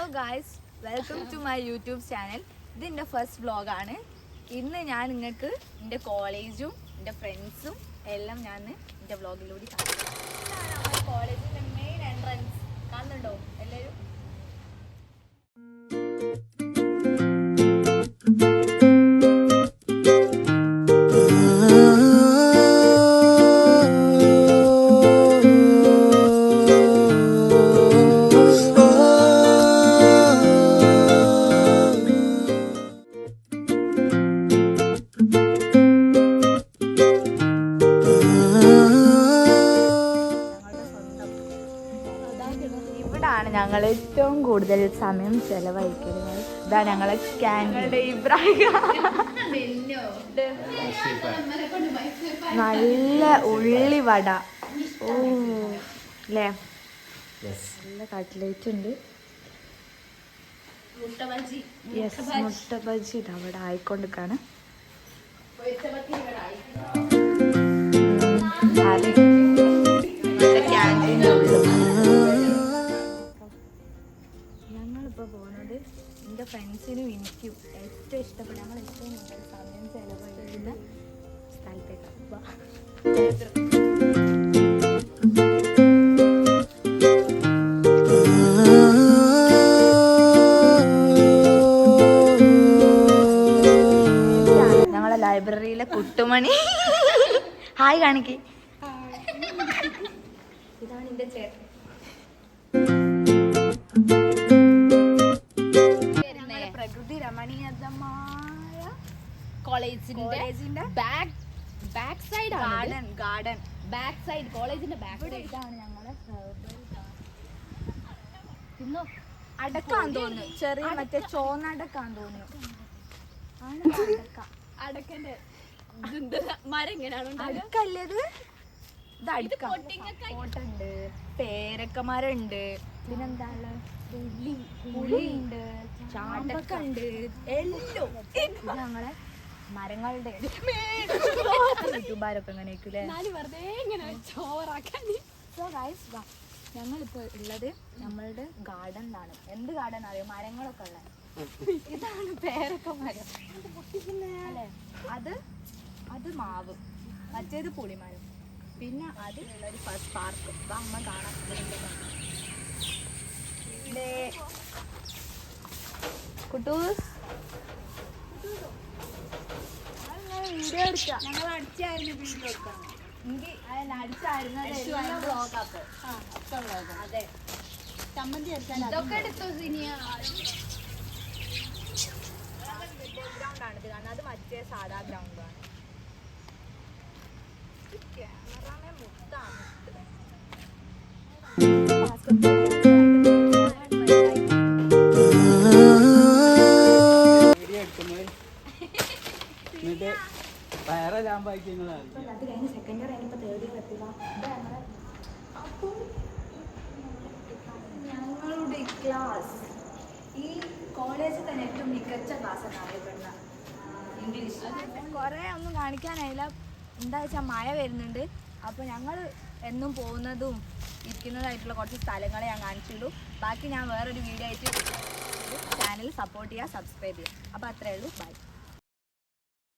Hello guys welcome to my YouTube channel ഇത് എന്റെ first വ്ളോഗാണ് ഇന്ന് ഞാൻ നിങ്ങൾക്ക് എന്റെ കോളേജും എന്റെ ഫ്രണ്ട്സും എല്ലാം ഞാൻ എന്റെ വ്ളോഗിലൂടെ നമ്മുടെ കോളേജിന്റെ മെയിൻ എൻട്രൻസ് കാണുന്നുണ്ടോ? എല്ലാവരും ഇവിടാണ് ഞങ്ങൾ ഏറ്റവും കൂടുതൽ സമയം ചെലവഴിക്കുന്നത്. ഇതാ ഞങ്ങളെ ക്യാന്റീൻ ഇബ്രാഹിം നല്ല ഉള്ളിവട ഓ അല്ലേ നല്ല കട്ട്ലേറ്റ് ഉണ്ട്. യെസ് മുട്ട ബജി ഇതാ അവിടെ ആയിക്കൊണ്ടിരിക്കാണ്. ഏറ്റവും ഇഷ്ടപ്പെട്ട നമ്മൾ ഏറ്റവും കൂടുതൽ സമയം ചെലവഴിക്കുന്ന സ്ഥലത്തേക്കാണ്. വാ. ഞങ്ങളെ ലൈബ്രറിയിലെ കുട്ടുമണി. ഹായ് കാണിക്ക്. ഇതാണ് എന്റെ ചേട്ടൻ. രമണീയതമായ കോളേജിന്റെ കോളേജിന്റെ back back side garden garden. Back side കോളേജിന്റെ ബാക്ക് സൈഡ് ഇതാണ് ഞങ്ങളെ ഇന്നു? അടക്കാൻ തോന്നുന്നു. ചെറിയ മറ്റേ ചോന്നടക്കാൻ തോന്നുന്നു. ആണ് അടക്ക. അടക്കന്റെ. മരം എങ്ങനെയാണ് അടുക്കല്ലേ ഇത് ഇത് അടുക്ക പൊട്ടിങ്ങക്കായി. ഉണ്ട് പേരക്കമരണ്ട്. പിന്നെന്താ പുളി പുളിയുണ്ട് ചാമ്പക്ക ഉണ്ട് എല്ലാം ഞങ്ങളെ മരങ്ങളുടെ യൂട്യൂബാരൊക്കെ അങ്ങനെ ആയിരിക്കൂലേ എന്നാലും വെറുതെ ഇങ്ങനെ ചോറാക്കാൻ. ഞങ്ങളിപ്പോൾ ഉള്ളത് നമ്മളുടെ ഗാർഡനിലാണ് എന്ത് ഗാർഡൻ അറിയോ? മരങ്ങളൊക്കെ ഉള്ള. ഇതാണ് പേരൊക്കെ മരം അത് അത് മാവ്. മറ്റേത് പുളിമരം. പിന്നെ അത് ഒരു ഫസ്റ്റ് പാർക്ക് അമ്മ കാണാൻ. ഇവിടെ കുട്ടൂസ്. വീഡിയോ എടുക്കാം ഞങ്ങൾ അടിച്ചായിരുന്നു വീഡിയോ എടുക്കാം എനിക്ക് അടിച്ചായിരുന്നു. അതെ ചമ്മന്തി ഇതൊക്കെ എടുത്തു സിനിയ? ഗ്രൗണ്ട് ആണ് ഇത് കാരണം അത് മറ്റേ സാധാ ഗ്രൗണ്ട് ആണ് ക്യാമറാമേ മുത്താണ് വീഡിയോ എടുക്കുന്നത് എന്നിട്ട് അപ്പോൾ ഞങ്ങളുടെ ക്ലാസ് ഈ കോളേജിൽ തന്നെ ഏറ്റവും മികച്ച ക്ലാസ് അറിയപ്പെടുന്ന ഇംഗ്ലീഷ് കുറേ ഒന്നും കാണിക്കാനായില്ല. എന്താ വെച്ചാൽ മഴ വരുന്നുണ്ട്. അപ്പോൾ ഞങ്ങൾ എന്നും പോകുന്നതും ഇരിക്കുന്നതായിട്ടുള്ള കുറച്ച് സ്ഥലങ്ങളെ ഞാൻ കാണിച്ചുള്ളൂ. ബാക്കി ഞാൻ വേറൊരു വീഡിയോ ആയിട്ട് ചാനൽ സപ്പോർട്ട് ചെയ്യുക സബ്സ്ക്രൈബ് ചെയ്യുക അപ്പോൾ അത്രയേ ഉള്ളൂ. ബൈ